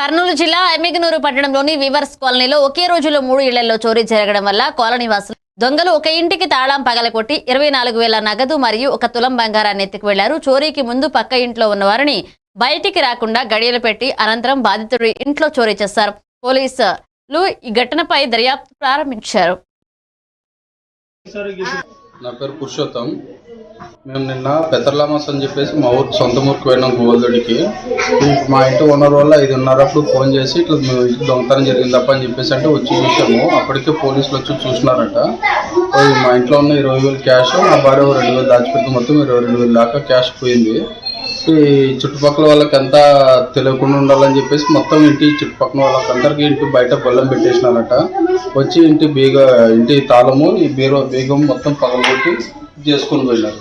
కర్నూలు జిల్లా ఎమ్మిగనూరు పట్టణంలోని వివర్స్ కాలనీలో ఒకే రోజులో మూడు ఇళ్ళలో చోరీ జరగడం వల్ల కాలనీ వాసులు దొంగలు ఒక ఇంటికి తాళం పగలకొట్టి ఇరవై నాలుగు వేల నగదు మరియు ఒక తులం బంగారాన్ని ఎత్తుకు వెళ్ళారు. చోరీకి ముందు పక్క ఇంట్లో ఉన్నవారిని బయటికి రాకుండా గడియలు పెట్టి అనంతరం బాధితుడి ఇంట్లో చోరీ చేశారు. పోలీసులు ఈ ఘటనపై దర్యాప్తు ప్రారంభించారు. నా పేరు పురుషోత్తం. మేము నిన్న పెద్దర్లామస్ అని చెప్పేసి మా ఊరు సొంత ఊరికి పోయినాం గోల్దుడికి మా ఇంటి ఓనర్ వల్ల ఐదున్నరప్పుడు ఫోన్ చేసి ఇట్లా మేము ఇంటికి దొంగతనం జరిగింది తప్ప అని చెప్పేసి అంటే వచ్చి చూసాము. అప్పటికే పోలీసులు వచ్చి చూసినారంట. మా ఇంట్లో ఉన్న ఇరవై వేలు క్యాష్ మా భార్య రెండు వేలు దాచిపెట్టి మొత్తం ఇరవై రెండు వేలు దాకా క్యాష్ పోయింది. ఈ చుట్టుపక్కల వాళ్ళకి అంతా తెలియకుండా ఉండాలని చెప్పేసి మొత్తం ఇంటి చుట్టుపక్కల వాళ్ళకందరికీ ఇంటి బయట బెల్లం పెట్టేసినారట. వచ్చి ఇంటి బీగ ఇంటి తాళము ఈ బీరో బీగం మొత్తం పగలగొట్టి చేసుకొని పోయినారు.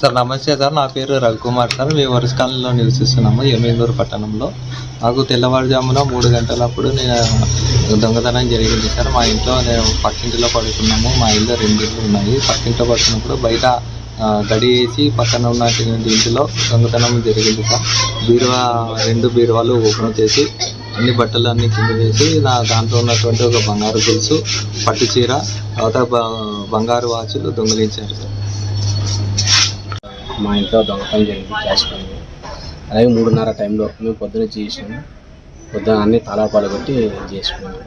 సార్ నమస్తే సార్. నా పేరు రవికుమార్ సార్. మేము వరుసకాలంలో నివసిస్తున్నాము ఎమ్మెగూరు పట్టణంలో. నాకు తెల్లవారుజామున మూడు గంటలప్పుడు నేను దొంగతనం జరిగింది సార్. మా ఇంట్లో నేను పక్కింటిలో పడుకున్నాము. మా ఇల్లు రెండు ఇళ్ళు ఉన్నాయి. పక్కింట్లో పడుకున్నప్పుడు బయట గడి వేసి పక్కన ఉన్నటువంటి ఇంటిలో దొంగతనం జరిగింది సార్. బీరువా రెండు బీరువాలు ఓపెన్ చేసి అన్ని బట్టలు అన్ని కింద వేసి నా దాంట్లో ఉన్నటువంటి ఒక బంగారు గొలుసు పట్టు చీర తర్వాత బ- బంగారు వాచులు దొంగిలించారు సార్. మా ఇంట్లో దొంగతనం జరిగింది క్యాష్ పోయింది అలాగే మూడున్నర టైంలో మేము పొద్దున చేసినాము. పొద్దున అన్ని తలాపాలు కొట్టి చేసుకున్నాము